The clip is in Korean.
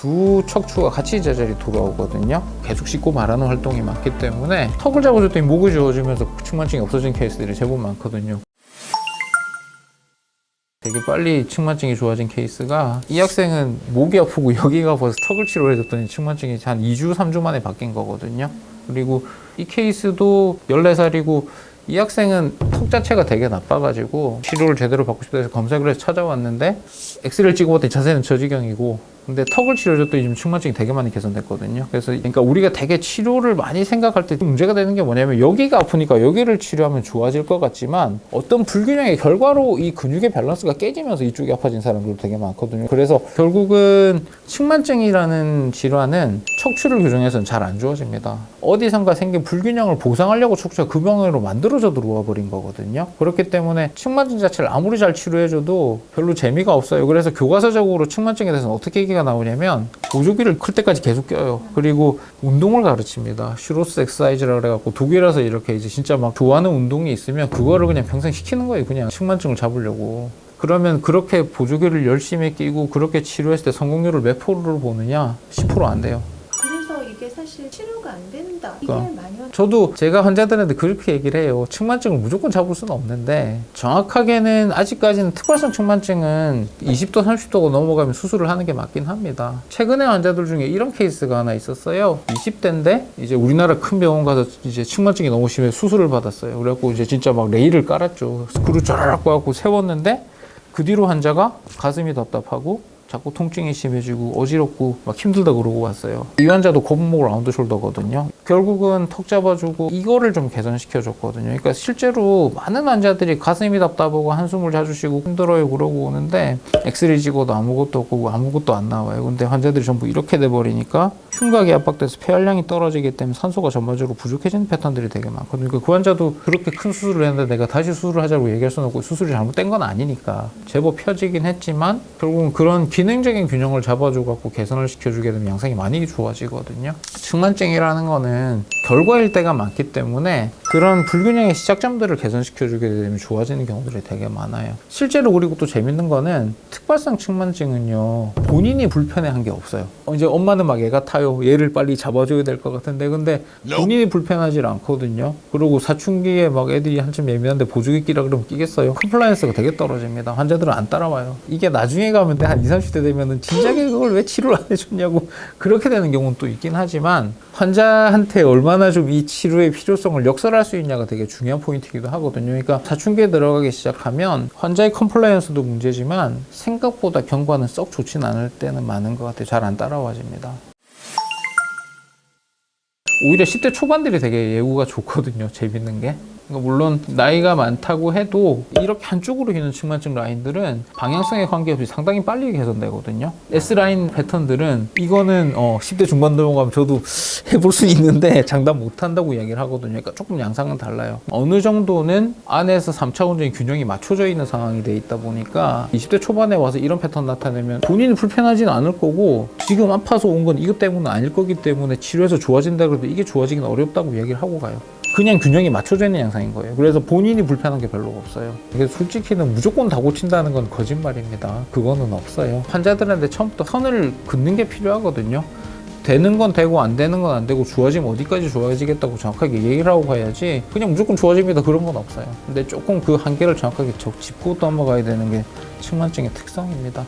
두 척추가 같이 제자리 돌아오거든요. 계속 씻고 말하는 활동이 많기 때문에 턱을 잡아줬더니 목이 좋아지면서 측만증이 없어진 케이스들이 제법 많거든요. 되게 빨리 측만증이 좋아진 케이스가 이 학생은 목이 아프고 여기가 아파서 턱을 치료해줬더니 측만증이 한 2주, 3주 만에 바뀐 거거든요. 그리고 이 케이스도 14살이고 이 학생은 턱 자체가 되게 나빠가지고 치료를 제대로 받고 싶다 해서 검색을 해서 찾아왔는데 엑스레이를 찍어봤더니 자세는 저지경이고 근데 턱을 치료해줬더니 지금 측만증이 되게 많이 개선됐거든요. 그래서 그러니까 우리가 되게 치료를 많이 생각할 때 문제가 되는 게 뭐냐면 여기가 아프니까 여기를 치료하면 좋아질 것 같지만 어떤 불균형의 결과로 이 근육의 밸런스가 깨지면서 이쪽이 아파진 사람들도 되게 많거든요. 그래서 결국은 측만증이라는 질환은 척추를 교정해서는 잘 안 좋아집니다. 어디선가 생긴 불균형을 보상하려고 척추가 그 방향으로 만들어져 들어와 버린 거거든요. 그렇기 때문에 측만증 자체를 아무리 잘 치료해줘도 별로 재미가 없어요. 그래서 교과서적으로 측만증에 대해서는 어떻게 얘기가 나오냐면 보조기를 클 때까지 계속 껴요. 그리고 운동을 가르칩니다. 슈로스 엑사이즈라 그래갖고 독일에서 이렇게 이제 진짜 막 좋아하는 운동이 있으면 그거를 그냥 평생 시키는 거예요. 그냥 측만증을 잡으려고. 그러면 그렇게 보조기를 열심히 끼고 그렇게 치료했을 때 성공률을 몇 프로를 보느냐? 10%안 돼요. 그래서 이게 사실 치료가 안 된다. 이게 그러니까. 저도 제가 환자들한테 그렇게 얘기를 해요. 측만증을 무조건 잡을 수는 없는데 정확하게는 아직까지는 특발성 측만증은 20도, 30도가 넘어가면 수술을 하는 게 맞긴 합니다. 최근에 환자들 중에 이런 케이스가 하나 있었어요. 20대인데 이제 우리나라 큰 병원 가서 이제 측만증이 너무 심해 수술을 받았어요. 그래갖고 이제 진짜 막 레일을 깔았죠. 스크류 쫙 꽂고 세웠는데 그 뒤로 환자가 가슴이 답답하고 자꾸 통증이 심해지고 어지럽고 막 힘들다 그러고 왔어요. 이 환자도 거북목 라운드 숄더거든요. 결국은 턱 잡아주고 이거를 좀 개선시켜 줬거든요. 그러니까 실제로 많은 환자들이 가슴이 답답하고 한숨을 자주 쉬고 힘들어요 그러고 오는데 엑스레이 찍어도 아무것도 없고 아무것도 안 나와요. 근데 환자들이 전부 이렇게 돼 버리니까 흉곽이 압박돼서 폐활량이 떨어지기 때문에 산소가 전반적으로 부족해지는 패턴들이 되게 많거든요. 그러니까 그 환자도 그렇게 큰 수술을 했는데 내가 다시 수술을 하자고 얘기할 수는 없고 수술이 잘못된 건 아니니까 제법 펴지긴 했지만 결국은 그런 기능적인 균형을 잡아줘 갖고 개선을 시켜주게 되면 양상이 많이 좋아지거든요. 측만증이라는 거는 결과일 때가 많기 때문에 그런 불균형의 시작점들을 개선시켜주게 되면 좋아지는 경우들이 되게 많아요. 실제로 그리고 또 재밌는 거는 특발성 측만증은요 본인이 불편해한 게 없어요. 어, 이제 엄마는 막 애가 타요. 얘를 빨리 잡아줘야 될 것 같은데 근데 본인이 불편하지 않거든요. 그리고 사춘기에 막 애들이 한참 예민한데 보조기 끼라 그러면 끼겠어요. 컴플라이언스가 되게 떨어집니다. 환자들은 안 따라와요. 이게 나중에 가면 돼. 한 20, 30대 되면은 진작에 그걸 왜 치료를 안 해줬냐고 그렇게 되는 경우는 또 있긴 하지만 환자한테 얼마나 좀 이 치료의 필요성을 역설할 수 있냐가 되게 중요한 포인트이기도 하거든요. 그러니까 사춘기에 들어가기 시작하면 환자의 컴플라이언스도 문제지만 생각보다 경과는 썩 좋진 않을 때는 많은 것 같아요. 잘 안 따라와집니다. 오히려 10대 초반들이 되게 예후가 좋거든요. 재밌는 게. 그러니까 물론 나이가 많다고 해도 이렇게 한쪽으로 기는 측만증 라인들은 방향성에 관계없이 상당히 빨리 개선되거든요. S라인 패턴들은 이거는 어 10대 중반 넘어가면 저도 해볼 수 있는데 장담 못 한다고 이야기를 하거든요. 그러니까 조금 양상은 달라요. 어느 정도는 안에서 3차원적인 균형이 맞춰져 있는 상황이 돼 있다 보니까 20대 초반에 와서 이런 패턴 나타내면 본인이 불편하지는 않을 거고 지금 아파서 온 건 이것 때문은 아닐 거기 때문에 치료해서 좋아진다 그래도 이게 좋아지긴 어렵다고 얘기를 하고 가요. 그냥 균형이 맞춰져 있는 양상인 거예요. 그래서 본인이 불편한 게 별로 없어요. 이게 솔직히는 무조건 다 고친다는 건 거짓말입니다. 그거는 없어요. 환자들한테 처음부터 선을 긋는 게 필요하거든요. 되는 건 되고 안 되는 건 안 되고 좋아지면 어디까지 좋아지겠다고 정확하게 얘기를 하고 가야지 그냥 무조건 좋아집니다 그런 건 없어요 근데 조금 그 한계를 정확하게 적- 짚고 넘어가야 되는 게 측만증의 특성입니다